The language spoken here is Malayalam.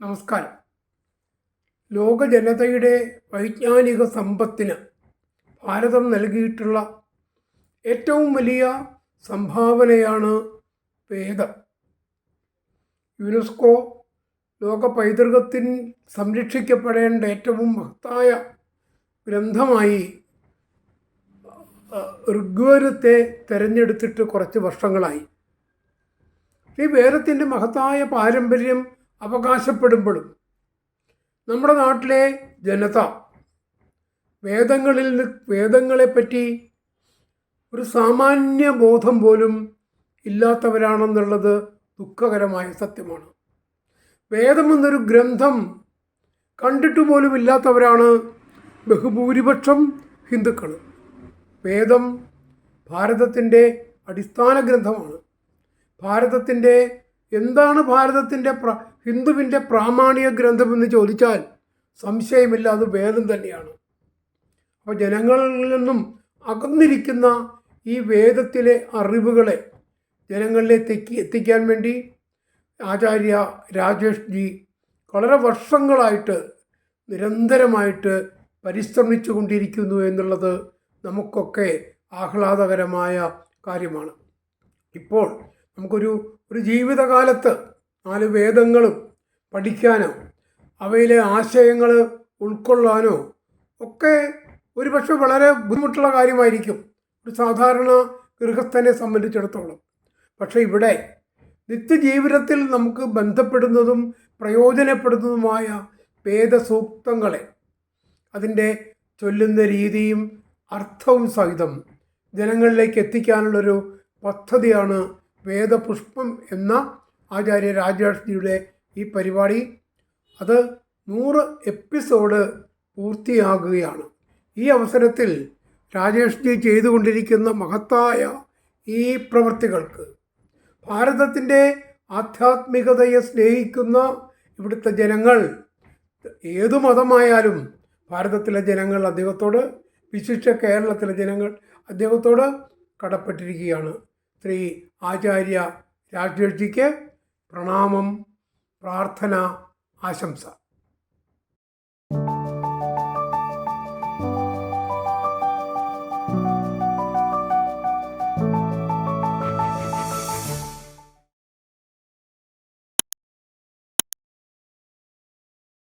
നമസ്കാരം. ലോക ജനതയുടെ വൈജ്ഞാനിക സമ്പത്തിന് ഭാരതം നൽകിയിട്ടുള്ള ഏറ്റവും വലിയ സംഭാവനയാണ് വേദം. യുനെസ്കോ ലോക പൈതൃകത്തിൽ സംരക്ഷിക്കപ്പെടേണ്ട ഏറ്റവും മഹത്തായ ഗ്രന്ഥമായി ഋഗ്വേദത്തെ തിരഞ്ഞെടുത്തിട്ട് കുറച്ച് വർഷങ്ങളായി. ഈ വേദത്തിന്റെ മഹത്തായ പാരമ്പര്യം അവകാശപ്പെടുമ്പോഴും. നമ്മുടെ നാട്ടിലെ ജനത വേദങ്ങളിൽ വേദങ്ങളെപ്പറ്റി ഒരു സാമാന്യ ബോധം പോലും ഇല്ലാത്തവരാണെന്നുള്ളത് ദുഃഖകരമായ സത്യമാണ്. വേദമെന്നൊരു ഗ്രന്ഥം കണ്ടിട്ട് പോലും ഇല്ലാത്തവരാണ് ബഹുഭൂരിപക്ഷം ഹിന്ദുക്കൾ വേദം ഭാരതത്തിന്റെ അടിസ്ഥാന ഗ്രന്ഥമാണ്. ഭാരതത്തിന്റെ എന്താണ് ഭാരതത്തിന്റെ പ്ര ഹിന്ദുവിന്റെ പ്രാമാണിക ഗ്രന്ഥമെന്ന് ചോദിച്ചാൽ സംശയമില്ല അത് വേദം തന്നെയാണ്. അപ്പോൾ ജനങ്ങളിൽ നിന്നും അകന്നിരിക്കുന്ന ഈ വേദത്തിലെ അറിവുകളെ ജനങ്ങളിലേക്ക് എത്തി എത്തിക്കാൻ വേണ്ടി ആചാര്യ രാജേഷ് ജി വളരെ വർഷങ്ങളായിട്ട് നിരന്തരമായിട്ട് പരിശ്രമിച്ചു കൊണ്ടിരിക്കുന്നു എന്നുള്ളത് നമുക്കൊക്കെ ആഹ്ലാദകരമായ കാര്യമാണ്. ഇപ്പോൾ നമുക്കൊരു ഒരു ജീവിതകാലത്ത് നാല് വേദങ്ങളും പഠിക്കാനോ അവയിലെ ആശയങ്ങൾ ഉൾക്കൊള്ളാനോ ഒക്കെ ഒരുപക്ഷെ വളരെ ബുദ്ധിമുട്ടുള്ള കാര്യമായിരിക്കും ഒരു സാധാരണ ഗൃഹസ്ഥനെ സംബന്ധിച്ചിടത്തോളം. പക്ഷേ ഇവിടെ നിത്യജീവിതത്തിൽ നമുക്ക് ബന്ധപ്പെടുന്നതും പ്രയോജനപ്പെടുന്നതുമായ വേദസൂക്തങ്ങളെ അതിന്റെ ചൊല്ലുന്ന രീതിയും അർത്ഥവും സഹിതം ജനങ്ങളിലേക്ക് എത്തിക്കാനുള്ളൊരു പദ്ധതിയാണ് വേദപുഷ്പം എന്ന ആചാര്യ രാജേഷ്ജിയുടെ ഈ പരിപാടി അത് നൂറ് എപ്പിസോഡ് പൂർത്തിയാകുകയാണ്. ഈ അവസരത്തിൽ രാജേഷ്ജി ചെയ്തുകൊണ്ടിരിക്കുന്ന മഹത്തായ ഈ പ്രവൃത്തികൾക്ക് ഭാരതത്തിന്റെ ആധ്യാത്മികതയെ സ്നേഹിക്കുന്ന ഇവിടുത്തെ ജനങ്ങൾ ഏതു മതമായാലും ഭാരതത്തിലെ ജനങ്ങൾ അദ്ദേഹത്തോട് വിശിഷ്ട കേരളത്തിലെ ജനങ്ങൾ അദ്ദേഹത്തോട് കടപ്പെട്ടിരിക്കുകയാണ്. ശ്രീ ആചാര്യ രാജേഷ്ജിക്ക് പ്രണാമം പ്രാർത്ഥന ആശംസ.